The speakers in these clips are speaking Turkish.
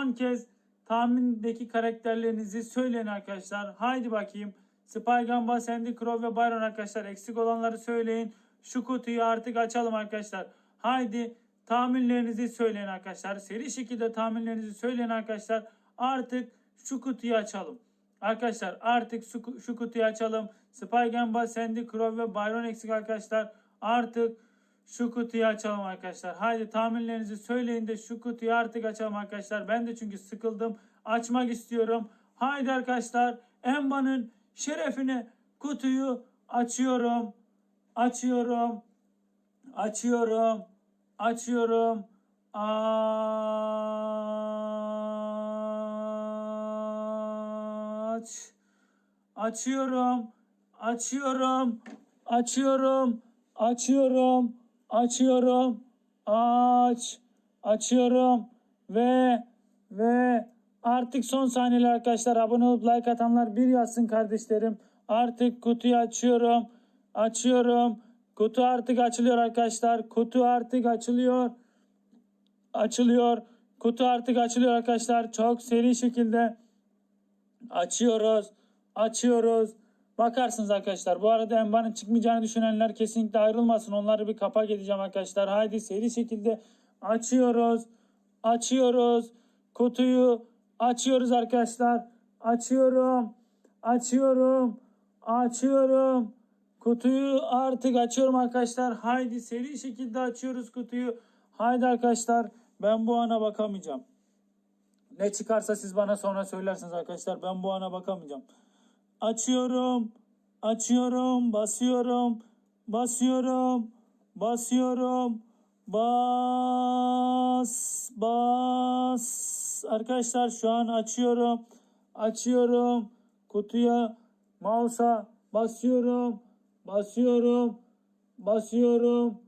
Son kez tahmindeki karakterlerinizi söyleyin arkadaşlar. Haydi bakayım. Spy Gamba, Sandy Crow ve Byron arkadaşlar. Eksik olanları söyleyin. Şu kutuyu artık açalım arkadaşlar. Haydi tahminlerinizi söyleyin arkadaşlar. Seri şekilde tahminlerinizi söyleyin arkadaşlar. Artık şu kutuyu açalım. Arkadaşlar artık şu, kutuyu açalım. Spy Gamba, Sandy Crow ve Byron eksik arkadaşlar. Artık şu kutuyu açalım arkadaşlar. Haydi tahminlerinizi söyleyin de şu kutuyu artık açalım arkadaşlar. Ben de çünkü sıkıldım. Açmak istiyorum. Haydi arkadaşlar. Emba'nın şerefine kutuyu açıyorum. Açıyorum. Açıyorum. Açıyorum. Aç. Açıyorum. Açıyorum. Açıyorum. Açıyorum. Açıyorum. Aç. Açıyorum. Ve ve artık son saniyeler arkadaşlar. Abone olup like atanlar bir yazsın kardeşlerim. Artık kutuyu açıyorum. Açıyorum. Kutu artık açılıyor arkadaşlar. Kutu artık açılıyor. Açılıyor. Kutu artık açılıyor arkadaşlar. Çok seri şekilde Açıyoruz. Açıyoruz. Bakarsınız arkadaşlar. Bu arada Emba'nın çıkmayacağını düşünenler kesinlikle ayrılmasın. Onları bir kapak edeceğim arkadaşlar. Haydi seri şekilde açıyoruz. Açıyoruz. Kutuyu açıyoruz arkadaşlar. Açıyorum. Açıyorum. Açıyorum. Kutuyu artık açıyorum arkadaşlar. Haydi seri şekilde açıyoruz kutuyu. Haydi arkadaşlar. Ben bu ana bakamayacağım. Ne çıkarsa siz bana sonra söylersiniz arkadaşlar. Ben bu ana bakamayacağım. Açıyorum. Açıyorum. Basıyorum. Basıyorum. Basıyorum. Bas. Bas. Arkadaşlar şu an açıyorum. Açıyorum. Kutuya mouse'a basıyorum. Basıyorum. Basıyorum.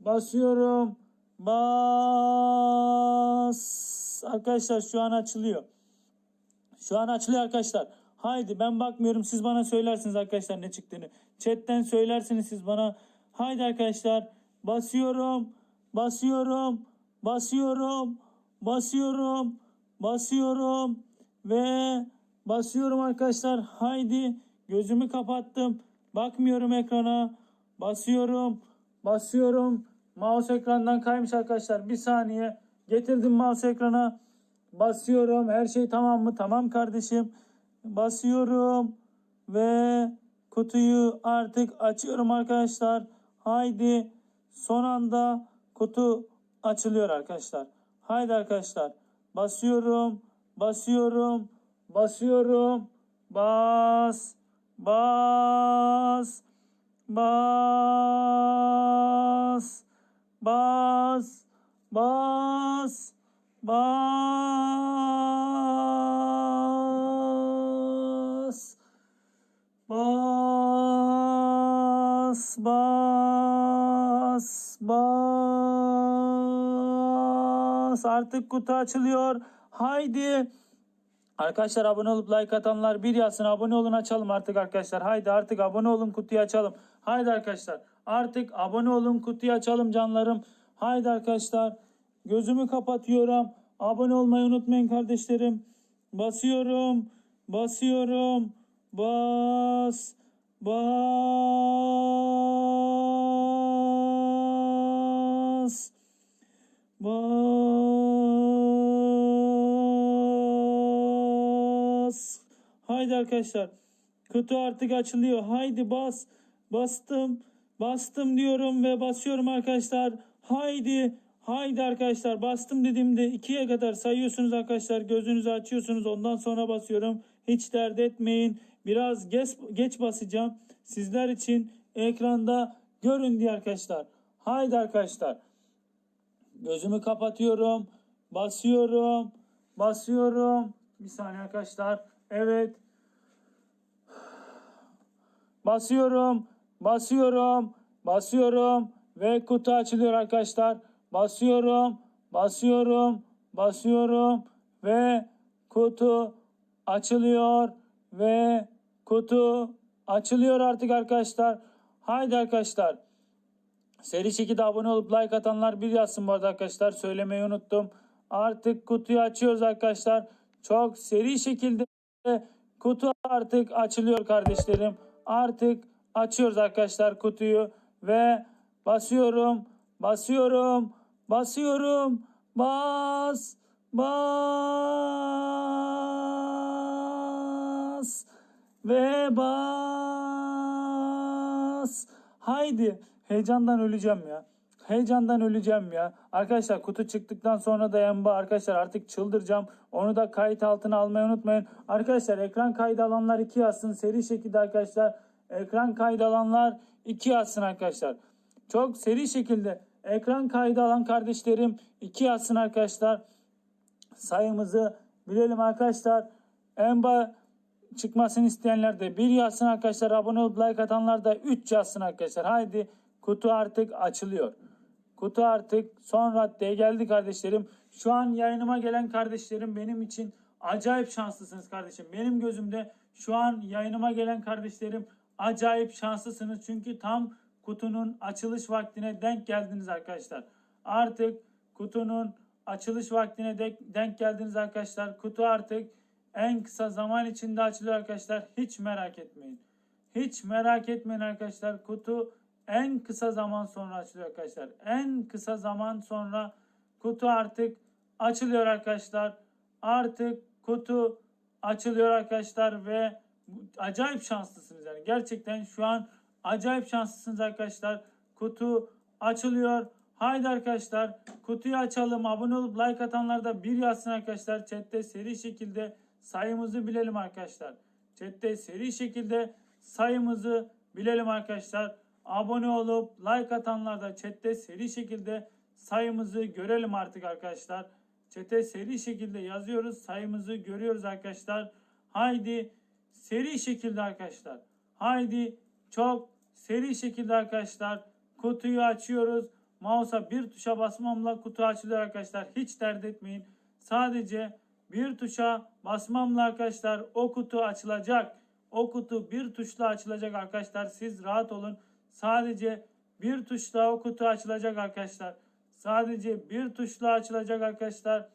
Basıyorum. Bas. Arkadaşlar şu an açılıyor. Şu an açılıyor arkadaşlar. Haydi ben bakmıyorum siz bana söylersiniz arkadaşlar ne çıktığını. Chatten söylersiniz siz bana. Haydi arkadaşlar basıyorum. Basıyorum. Basıyorum. Basıyorum. Basıyorum. Ve basıyorum arkadaşlar. Haydi gözümü kapattım. Bakmıyorum ekrana. Basıyorum. Basıyorum. Mouse ekrandan kaymış arkadaşlar. Bir saniye. Getirdim mouse ekrana. Basıyorum. Her şey tamam mı? Tamam kardeşim. Basıyorum. Ve kutuyu artık açıyorum arkadaşlar. Haydi. Son anda kutu açılıyor arkadaşlar. Haydi arkadaşlar. Basıyorum. Basıyorum. Basıyorum. Bas. Bas. Bas. Bas. Bas. Bas. Bas. Artık kutu açılıyor. Haydi. Arkadaşlar abone olup like atanlar bir yazsın. Abone olun açalım artık arkadaşlar. Haydi artık abone olun kutuyu açalım. Haydi arkadaşlar. Artık abone olun kutuyu açalım canlarım. Haydi arkadaşlar. Gözümü kapatıyorum. Abone olmayı unutmayın kardeşlerim. Basıyorum. Basıyorum. Bas. Bas. Bas. Haydi arkadaşlar. Kutu artık açılıyor. Haydi bas. Bastım. Bastım diyorum ve basıyorum arkadaşlar. Haydi. Haydi arkadaşlar bastım dediğimde ikiye kadar sayıyorsunuz arkadaşlar. Gözünüzü açıyorsunuz. Ondan sonra basıyorum. Hiç dert etmeyin. Biraz geç, geç basacağım. Sizler için ekranda görün diye arkadaşlar. Haydi arkadaşlar. Gözümü kapatıyorum. Basıyorum. Basıyorum. Bir saniye arkadaşlar. Evet. Basıyorum. Basıyorum. Basıyorum. Ve kutu açılıyor arkadaşlar. Basıyorum. Basıyorum. Basıyorum. Ve kutu açılıyor. Ve kutu açılıyor artık arkadaşlar. Haydi arkadaşlar. Seri şekilde abone olup like atanlar bir yazsın bu arada arkadaşlar. Söylemeyi unuttum. artık kutuyu açıyoruz arkadaşlar. Çok seri şekilde kutu artık açılıyor kardeşlerim. Artık açıyoruz arkadaşlar kutuyu ve basıyorum, basıyorum, basıyorum. Bas, bas ve bas. Haydi. Heyecandan öleceğim ya. Heyecandan öleceğim ya. Arkadaşlar kutu çıktıktan sonra da yamba arkadaşlar artık çıldıracağım. Onu da kayıt altına almayı unutmayın. Arkadaşlar ekran kaydı alanlar 2 yazsın. Seri şekilde arkadaşlar ekran kaydı alanlar 2 yazsın arkadaşlar. Çok seri şekilde ekran kaydı alan kardeşlerim 2 yazsın arkadaşlar. Sayımızı bilelim arkadaşlar. Emba çıkmasını isteyenler de bir yazsın arkadaşlar. Abone olup like atanlar da 3 yazsın arkadaşlar. Haydi kutu artık açılıyor. Kutu artık son raddeye geldi kardeşlerim. Şu an yayınıma gelen kardeşlerim benim için acayip şanslısınız kardeşim. Benim gözümde şu an yayınıma gelen kardeşlerim acayip şanslısınız. Çünkü tam kutunun açılış vaktine denk geldiniz arkadaşlar. Artık kutunun açılış vaktine denk, denk geldiniz arkadaşlar. Kutu artık en kısa zaman içinde açılıyor arkadaşlar. Hiç merak etmeyin. Hiç merak etmeyin arkadaşlar. Kutu en kısa zaman sonra açılıyor arkadaşlar. En kısa zaman sonra kutu artık açılıyor arkadaşlar. Artık kutu açılıyor arkadaşlar ve acayip şanslısınız yani. Gerçekten şu an acayip şanslısınız arkadaşlar. Kutu açılıyor. Haydi arkadaşlar kutuyu açalım. Abone olup like atanlar da bir yazsın arkadaşlar. Chatte seri şekilde sayımızı bilelim arkadaşlar. Chatte seri şekilde sayımızı bilelim arkadaşlar. Abone olup like atanlar da chatte seri şekilde sayımızı görelim artık arkadaşlar. Çete seri şekilde yazıyoruz. Sayımızı görüyoruz arkadaşlar. Haydi seri şekilde arkadaşlar. Haydi çok seri şekilde arkadaşlar. Kutuyu açıyoruz. Mouse'a bir tuşa basmamla kutu açılıyor arkadaşlar. Hiç dert etmeyin. Sadece bir tuşa basmamla arkadaşlar o kutu açılacak. O kutu bir tuşla açılacak arkadaşlar. Siz rahat olun. Sadece bir tuşla o kutu açılacak arkadaşlar. Sadece bir tuşla açılacak arkadaşlar.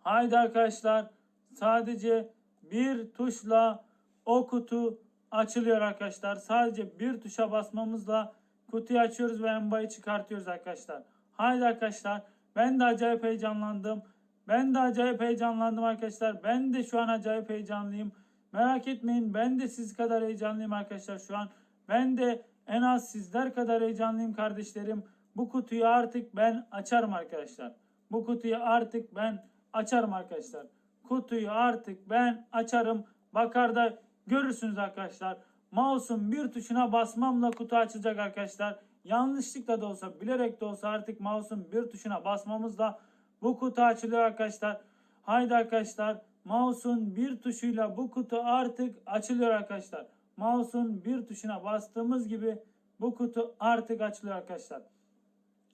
Haydi arkadaşlar. Sadece bir tuşla o kutu açılıyor arkadaşlar. Sadece bir tuşa basmamızla kutuyu açıyoruz ve embayı çıkartıyoruz arkadaşlar. Haydi arkadaşlar. Ben de acayip heyecanlandım. Ben de acayip heyecanlandım arkadaşlar. Ben de şu an acayip heyecanlıyım. Merak etmeyin ben de siz kadar heyecanlıyım arkadaşlar şu an. Ben de en az sizler kadar heyecanlıyım kardeşlerim. Bu kutuyu artık ben açarım arkadaşlar. Bu kutuyu artık ben açarım arkadaşlar. Kutuyu artık ben açarım. Bakar da görürsünüz arkadaşlar. Mouse'un bir tuşuna basmamla kutu açılacak arkadaşlar. Yanlışlıkla da olsa bilerek de olsa artık mouse'un bir tuşuna basmamızla bu kutu açılıyor arkadaşlar. Haydi arkadaşlar mouse'un bir tuşuyla bu kutu artık açılıyor arkadaşlar. Mouse'un bir tuşuna bastığımız gibi bu kutu artık açılıyor arkadaşlar.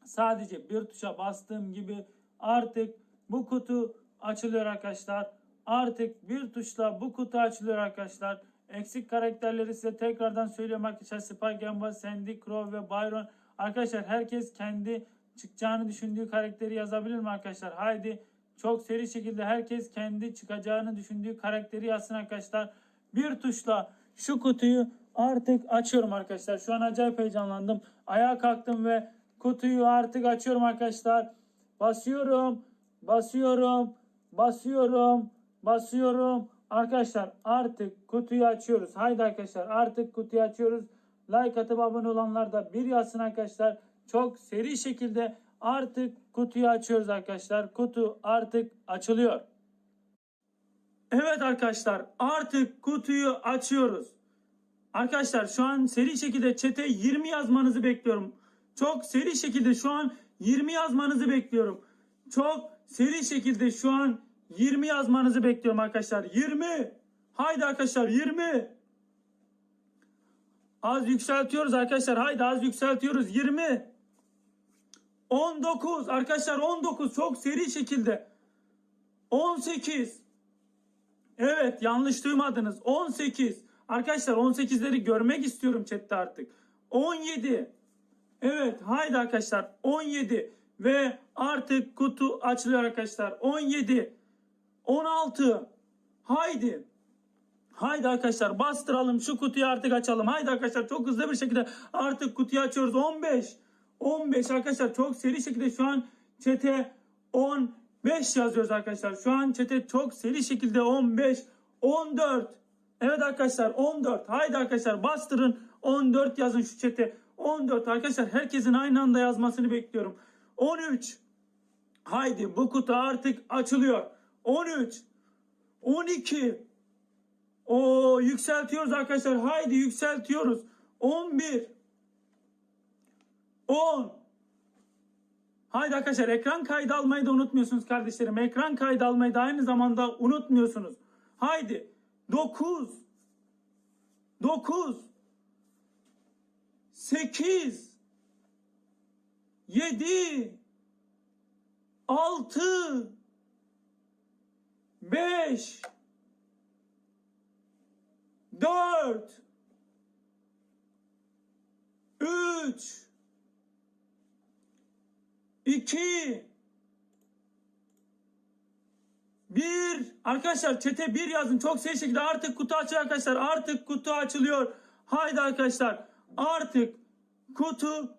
Sadece bir tuşa bastığım gibi artık bu kutu açılıyor arkadaşlar. Artık bir tuşla bu kutu açılıyor arkadaşlar. Eksik karakterleri size tekrardan söylüyorum arkadaşlar. Spy Gamba, Sandy, Crow ve Byron. Arkadaşlar herkes kendi çıkacağını düşündüğü karakteri yazabilir mi arkadaşlar? Haydi çok seri şekilde herkes kendi çıkacağını düşündüğü karakteri yazsın arkadaşlar. Bir tuşla şu kutuyu artık açıyorum arkadaşlar. Şu an acayip heyecanlandım. Ayağa kalktım ve kutuyu artık açıyorum arkadaşlar. Basıyorum, basıyorum, basıyorum, basıyorum. Arkadaşlar artık kutuyu açıyoruz. Haydi arkadaşlar artık kutuyu açıyoruz. Like atıp abone olanlar da bir yazsın arkadaşlar. Çok seri şekilde artık kutuyu açıyoruz arkadaşlar. Kutu artık açılıyor. Evet arkadaşlar artık kutuyu açıyoruz. Arkadaşlar şu an seri şekilde çete 20 yazmanızı bekliyorum. Çok seri şekilde şu an 20 yazmanızı bekliyorum. Çok seri şekilde şu an 20 yazmanızı bekliyorum arkadaşlar. 20. Haydi arkadaşlar 20. Az yükseltiyoruz arkadaşlar. Haydi az yükseltiyoruz. 20. 19 arkadaşlar 19 çok seri şekilde. 18. Evet yanlış duymadınız. 18. Arkadaşlar 18'leri görmek istiyorum chatte artık. 17. Evet haydi arkadaşlar 17. Ve artık kutu açılıyor arkadaşlar. 17, 16. Haydi. Haydi arkadaşlar bastıralım şu kutuyu artık açalım. Haydi arkadaşlar çok hızlı bir şekilde artık kutuyu açıyoruz. 15. 15 arkadaşlar çok seri şekilde şu an çete 15 yazıyoruz arkadaşlar. Şu an çete çok seri şekilde 15, 14. Evet arkadaşlar 14. Haydi arkadaşlar bastırın 14 yazın şu çete. 14 arkadaşlar herkesin aynı anda yazmasını bekliyorum. 13. Haydi bu kutu artık açılıyor. 13. 12. O yükseltiyoruz arkadaşlar. Haydi yükseltiyoruz. 11 10 Haydi arkadaşlar ekran kaydı almayı da unutmuyorsunuz kardeşlerim. Ekran kaydı almayı da aynı zamanda unutmuyorsunuz. Haydi. 9 9 8 7 6 5 4 3 2 1 Arkadaşlar çete 1 yazın. Çok seri şekilde artık kutu açılıyor arkadaşlar. Artık kutu açılıyor. Haydi arkadaşlar. Artık kutu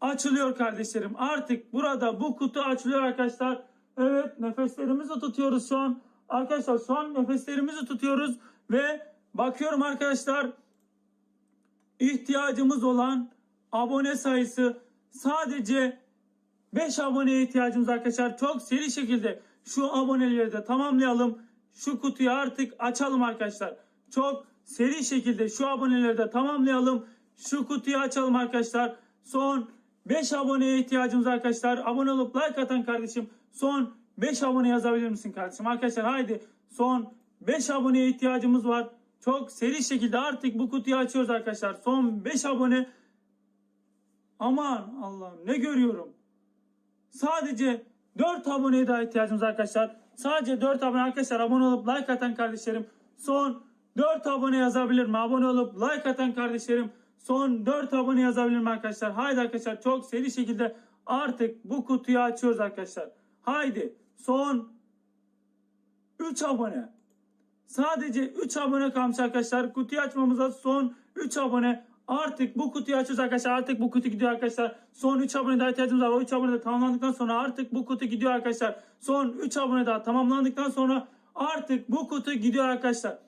açılıyor kardeşlerim. Artık burada bu kutu açılıyor arkadaşlar. Evet nefeslerimizi tutuyoruz şu an. Arkadaşlar şu an nefeslerimizi tutuyoruz ve bakıyorum arkadaşlar ihtiyacımız olan abone sayısı sadece 5 aboneye ihtiyacımız arkadaşlar. Çok seri şekilde şu aboneleri de tamamlayalım. Şu kutuyu artık açalım arkadaşlar. Çok seri şekilde şu aboneleri de tamamlayalım. Şu kutuyu açalım arkadaşlar. Son 5 aboneye ihtiyacımız arkadaşlar. Abone olup like atan kardeşim son 5 abone yazabilir misin kardeşim? Arkadaşlar haydi son 5 aboneye ihtiyacımız var. Çok seri şekilde artık bu kutuyu açıyoruz arkadaşlar. Son 5 abone. Aman Allah'ım ne görüyorum. Sadece 4 aboneye daha ihtiyacımız arkadaşlar. Sadece 4 abone arkadaşlar abone olup like atan kardeşlerim son 4 abone yazabilir mi? Abone olup like atan kardeşlerim son 4 abone yazabilir mi arkadaşlar? Haydi arkadaşlar çok seri şekilde artık bu kutuyu açıyoruz arkadaşlar. Haydi son 3 abone. Sadece 3 abone kalmış arkadaşlar. Kutuyu açmamıza son 3 abone. Artık bu kutuyu açıyoruz arkadaşlar. Artık bu kutu gidiyor arkadaşlar. Son 3 abone daha ihtiyacımız var. O 3 abone de tamamlandıktan sonra artık bu kutu gidiyor arkadaşlar. Son 3 abone daha tamamlandıktan sonra artık bu kutu gidiyor arkadaşlar.